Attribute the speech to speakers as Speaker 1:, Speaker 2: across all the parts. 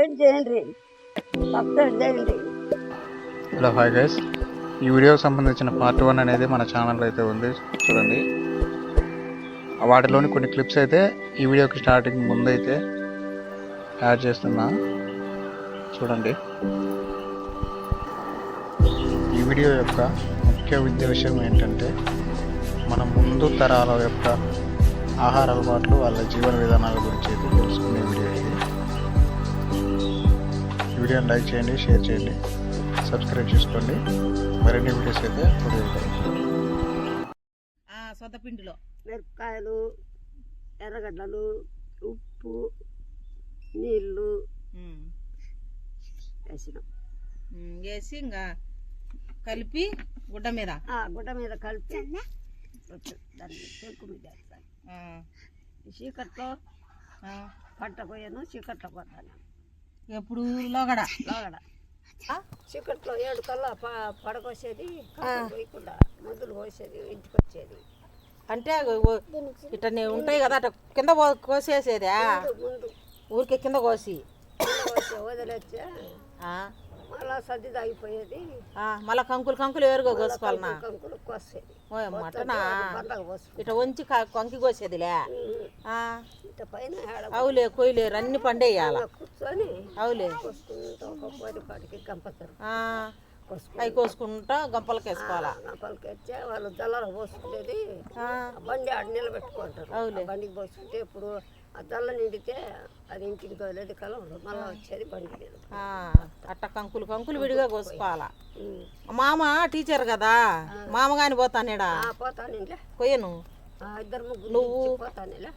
Speaker 1: ఏం చేయండి? సబ్స్క్రైబ్ చేయండి.
Speaker 2: Hello hi guys. ఈ వీడియోకి సంబంధించిన పార్ట్ వన్ అనేది మన ఛానల్లో అయితే ఉంది. చూడండి. వాటిలోని కొన్ని క్లిప్స్ అయితే ఈ వీడియోకి స్టార్టింగ్ ముందు అయితే యాడ్ చేస్తున్నా. చూడండి. ఈ వీడియో యొక్క ముఖ్య ఉద్దేశం ఏంటంటే మన ముందు తరాల యొక్క ఆహార అలవాట్లు వాళ్ళ జీవన విధానాల గురించి అయితే తెలుసుకోవాలి. వీడియోని లైక్ చేయండి షేర్ చేయండి. సబ్స్క్రైబ్ చేసుకోండి. మరిన్ని వీడియోస్ అయితే
Speaker 3: ఆ సొద్దపిండిలో
Speaker 1: మిరపకాయలు ఎర్రగడ్డలు ఉప్పు నీళ్ళు. వేసినాం.
Speaker 3: వేసి ఇంకా కలిపి గుడ్డ మీద.
Speaker 1: ఆ గుడ్డ మీద కలిపి దాన్ని మీద వేస్తాను. చీకట్లో. పంట పోయాను చీకట్లో పోతాను.
Speaker 3: ఎప్పుడు? లోగడ.
Speaker 1: లోగడ. చీకట్లో ఏడు కల్లా ప పడకొచ్చేది పోయకుండా మందులు పోసేది ఇంటికి వచ్చేది
Speaker 3: అంటే ఇట ఉంటాయి కదా అట కింద కోసేసేదా? ఊరికే కింద కోసి.
Speaker 1: వదిలేచ్చే మళ్ళా సర్ది తాగిపోయేది.
Speaker 3: ఆ, మళ్ళా కంకులు కంకులు వేరుగా కోసుకోవాలనా
Speaker 1: కంకులు కోసేది.
Speaker 3: మటనా ఇట వంచి కంకి కోసేదిలే? అవులే కొయ్యలేరు అన్ని పండేయాల.
Speaker 1: కూర్చొని
Speaker 3: అవులే.
Speaker 1: కంపతారు
Speaker 3: అవి కోసుకుంటా గంపలకి వేసుకోవాలా
Speaker 1: కంపలకి వచ్చే వాళ్ళు జల్లర పోసుకునేది. బండి ఆడ నిలబెట్టుకుంటారు.
Speaker 3: అవులే.
Speaker 1: బండికి పోసుకుంటే ఇప్పుడు ఆ జల్ల నిండితే అది ఇంటికి తోలేది కలం మళ్ళీ వచ్చేది బండి మీద.
Speaker 3: అట్ట కంకులు కంకులు విడిగా కోసుకోవాలా. మామ టీచర్ కదా? మామ గాని పోతానేడా?
Speaker 1: ఆ పోతానులే.
Speaker 3: కొయ్యను.
Speaker 1: ఇద్దరు ముగ్గురు
Speaker 3: నువ్వు?
Speaker 1: పోతానులే.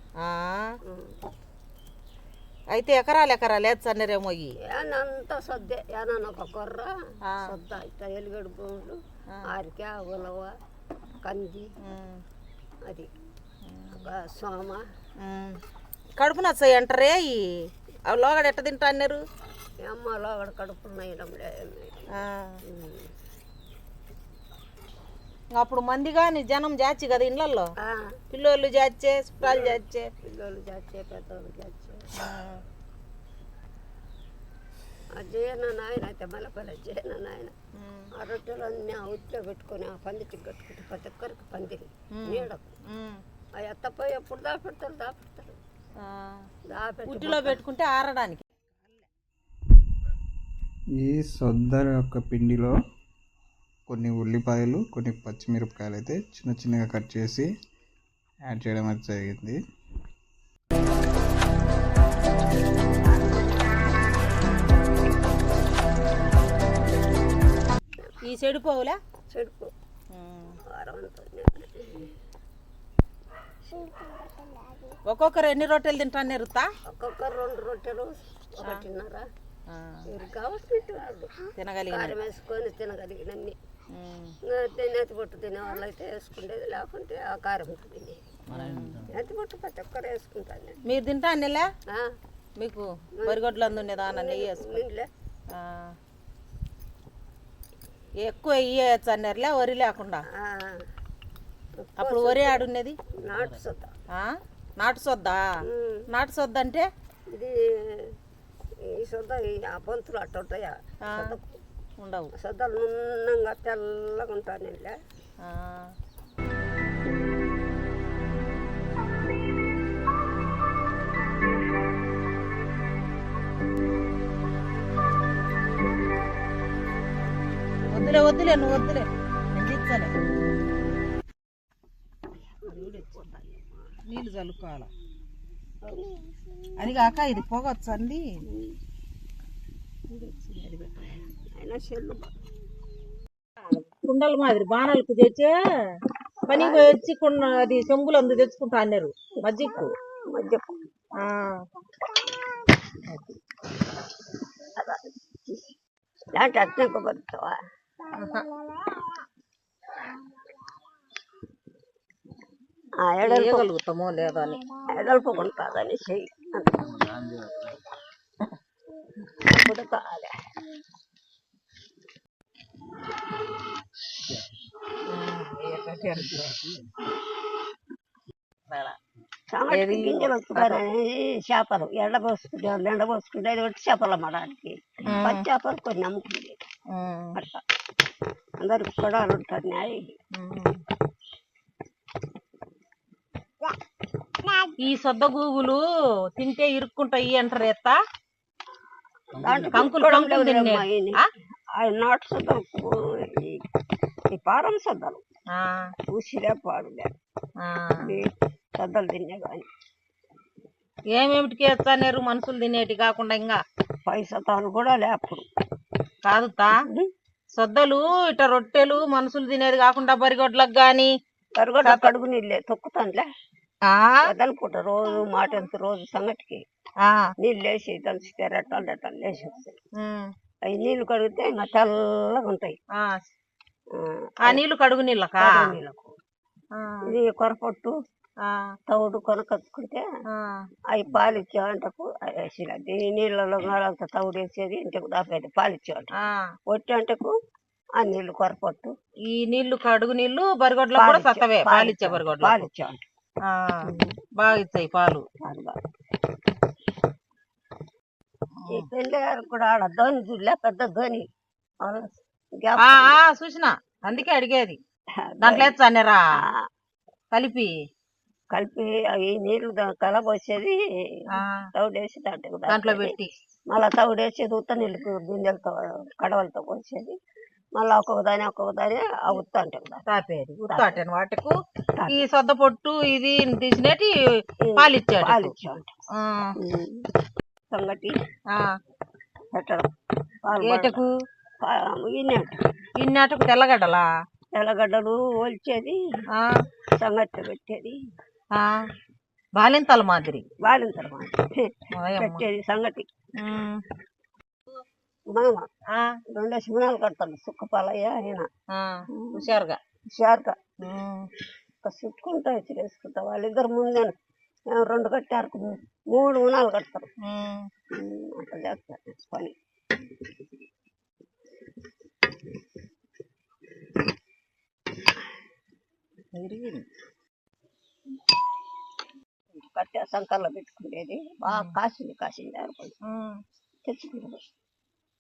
Speaker 3: అయితే ఎకరాలు ఎకరాలు వేచ్చన్నరేమో ఇవి
Speaker 1: ఏనంతా సద్దే. ఏనన్నా ఒక కొర్ర. సద్ద. ఇట్లా ఎలుగడు భూములు ఆరిక ఉలవ కంది. అది. సోమ.
Speaker 3: కడుపు నచ్చాయి అంటారే ఈ అవి లోగడ ఎట్ట తింటా అన్నారు?
Speaker 1: కడుపున్నాయి
Speaker 3: ఆ, ఇంక అప్పుడు మంది కానీ జనం జాచి కదా ఇళ్ళల్లో పిల్లోళ్ళు జాచే చుట్టాలు జాచే
Speaker 1: పిల్లలు చేర్చే పెద్దోళ్ళు చేర్చే
Speaker 3: ఆ,
Speaker 1: ఆ జయన నాయన అయితే మలపల్లి జయన నాయన. ఆ రొట్టెలు అన్నీ ఆ ఉట్లో పెట్టుకొని ఆ పందికి కట్టుకుంటే ప్రతి ఒక్కరికి పందిరి నీడకు. ఆ ఎత్తపోయి ఎప్పుడు దాపెడతారు దాపెడతారు.
Speaker 3: ఉట్టిలో పెట్టుకుంటే ఆరడానికి.
Speaker 2: ఈ సొద్దర యొక్క పిండిలో కొన్ని ఉల్లిపాయలు కొన్ని పచ్చిమిరపకాయలు అయితే చిన్న చిన్నగా కట్ చేసి యాడ్ చేయడం అయితే జరిగింది.
Speaker 3: ఈ చెడిపోవులే
Speaker 1: చెడుపు
Speaker 3: ఒక్కొక్కరు ఎన్ని రొట్టెలు తింటాను ఎరుతా?
Speaker 1: ఒక్కొక్కరు రెండు రొట్టెలు ఒకటిన్నర.
Speaker 3: తినగలిగిన
Speaker 1: వేసుకొని తినగలిగినన్ని. నెత్తి పొట్టు తినే వాళ్ళు అయితే వేసుకునేది లేకుంటే ఆ కారం తిని నెత్తి పొట్టు ప్రతి ఒక్కరు వేసుకుంటాను
Speaker 3: మీరు తింటా అన్నెలే?
Speaker 1: ఆ,
Speaker 3: మీకు వరిగొడ్లు అందుండేదా నెయ్యి వేసుకో
Speaker 1: నీళ్ళే
Speaker 3: ఆ. ఎక్కువ ఇయ్యచ్చు అన్నారులే వరి లేకుండా? అప్పుడు వరి ఆడున్నది
Speaker 1: నాటు?
Speaker 3: నాటు సొద్దా నాటు సొద్ద అంటే
Speaker 1: ఇది ఈ సొద్ద ఈ ఆ పొంతులు అట్ట ఉంటాయా
Speaker 3: ఆ.
Speaker 1: సొద్దకు.
Speaker 3: ఉండవు
Speaker 1: సొద్దలు నున్నంగా తెల్లగా ఉంటాను
Speaker 3: ఆ. వద్దులే వద్దులే నువ్వు వద్దులే చల్లుకోవాలి అది కాక ఇది పొగొచ్చండి. కుండల మాదిరి బాణాలకు తెచ్చే పోయి వచ్చి కుండ అది చెంబులు అందు తెచ్చుకుంటా అన్నారు.
Speaker 1: లేకపోతే అట్నే
Speaker 3: వేయగలుగుతామో లేదో అని.
Speaker 1: ఎడల్పు ఉంటుందని చెయ్యి. గింజలు చేపలు. ఎండ పోసుకుంటే ఎండ పోసుకుంటే అది ఒకటి చేపలు అమ్మడానికి పచ్చి చేపలు కొన్ని అమ్ముకుంది.
Speaker 3: ఉమ్,
Speaker 1: అట్లా అందరికి కూడా
Speaker 3: ఉమ్. ఈ సొద్ద గూగులు తింటే ఇరుక్కుంటాయి అంటారు ఎత్త? కంకులు కంకులు
Speaker 1: నాటు ఈ- ఈ పారం సొద్దలు. పాడులే సొద్దలు తినే కానీ
Speaker 3: ఏమేమిటికి ఎత్తానేరు మనుషులు తినేటి కాకుండా ఇంకా?
Speaker 1: పైసతాలు కూడా లే అప్పుడు.
Speaker 3: కాదు తా. సొద్దలు ఇట రొట్టెలు మనుషులు తినేది కాకుండా బరిగొడ్లకు గాని
Speaker 1: కరుగడ కడుగు నీళ్ళే తొక్కుతానులే.
Speaker 3: ఆ?
Speaker 1: వదలకుంటా రోజు మాట ఎంత రోజు సంగటికి. నీళ్ళు వేసి దంచితే రెట్టాలు రెట్టాలు వేసి వస్తాయి అవి నీళ్ళు కడిగితే ఇంకా తెల్లగా ఉంటాయి.
Speaker 3: ఆ. నీళ్ళు కడుగు నీళ్ళకా?
Speaker 1: ఇది కొరపట్టు తౌడు కొనకచ్చుకుంటే
Speaker 3: ఆ.
Speaker 1: అవి పాలు ఇచ్చేవంటకు వేసిలా ఈ నీళ్ళలో అంత తౌడు వేసేది ఇంటికి దాపేది పాలు ఇచ్చేవంట
Speaker 3: ఆ.
Speaker 1: ఒట్టి అంటకు ఆ నీళ్ళు కొరపట్టు.
Speaker 3: ఈ నీళ్ళు కడుగు నీళ్ళు బరిగొడ్లకు కూడా సత్తవే పాలిచ్చే బరిగొడ్లు
Speaker 1: పాలు ఇచ్చేవంట
Speaker 3: బాగా ఇచ్చాయి పాలు.
Speaker 1: పెళ్ళి గారికి కూడా ఆడ ధోని చూడలే పెద్ద ధోని.
Speaker 3: చూసిన అందుకే అడిగేది. దాంట్లో
Speaker 1: ఆ,
Speaker 3: కలిపి.
Speaker 1: కలిపి అవి నీళ్ళు కలబోసేది తౌడేసి దాంట్లో.
Speaker 3: పెట్టి.
Speaker 1: మళ్ళా తౌడేసేది ఉత్త నీళ్ళకు బిందెలతో కడవలతో పోసేది. మళ్ళీ ఒక్కొక్క దాని ఒక్కొక్క దాని ఆ ఉత్త అంటే కదా.
Speaker 3: తాపేది ఉత్తాటని వాటికు. ఈ సొద్ద పొట్టు ఇది తీసినట్టు పాలిచ్చాడు
Speaker 1: పాలు ఇచ్చేవంట
Speaker 3: ఆ,
Speaker 1: సంగటి. పెట్టడం.
Speaker 3: ఏటకు? ఇన్నాటకు. తెల్లగడ్డలా?
Speaker 1: తెల్లగడ్డలు ఒలిచేది
Speaker 3: ఆ,
Speaker 1: సంగటి పెట్టేది.
Speaker 3: ఆ. బాలింతల మాదిరి.
Speaker 1: తర్వాత
Speaker 3: ఓయమ్మ.
Speaker 1: పెట్టేది సంగటి. మామ
Speaker 3: ఆ,
Speaker 1: రెండే సిమనాలు కడతాను సుక్కపాలయ్య ఆయన
Speaker 3: హుషారుగా.
Speaker 1: షార్గా
Speaker 3: ఉమ్,
Speaker 1: చుట్టుకుంటా ఇచ్చి వేసుకుంటా వాళ్ళిద్దరు ముందే రెండు కట్టారు. మూడు మునాలు కడతారు. అట్లా చేస్తారు. పని. కట్టే సంకల్లో పెట్టుకునేది. బాగా కాసింది కాసింది.
Speaker 3: ఆ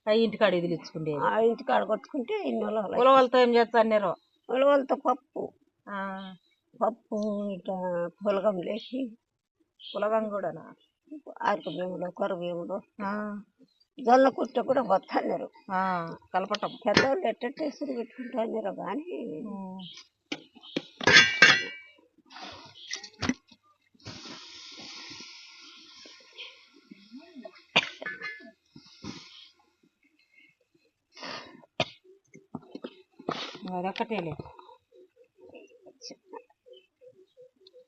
Speaker 3: ఇంటికాడ ఇదిలిచ్చుకుండేది
Speaker 1: ఆ ఇంటికాడ కొట్టుకుంటే ఇన్ని ఉలవలు
Speaker 3: ఉలవలతో ఏం చేస్తానేరో
Speaker 1: ఉలవలతో పప్పు.
Speaker 3: ఆ,
Speaker 1: పప్పు ఇట్లా పులగం లేచి
Speaker 3: పులగం కూడానా?
Speaker 1: ఆరిక బియ్యంలో కొర జొన్న కుట్ట కూడా వద్దన్నారు
Speaker 3: ఆ, కలపటం.
Speaker 1: పెద్దవాళ్ళు ఎట్టేసుకుని పెట్టుకుంటారు కానీ
Speaker 3: అదొక్కటేలే.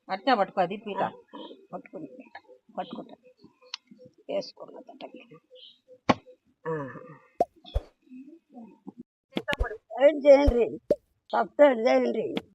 Speaker 3: అట్నే పట్టుకో అది పీట
Speaker 1: పట్టుకుని పట్టుకుంటా. వేసుకున్న తట్టకి ఏం చేయండి? సబ్స్క్రైబ్ చేయండి.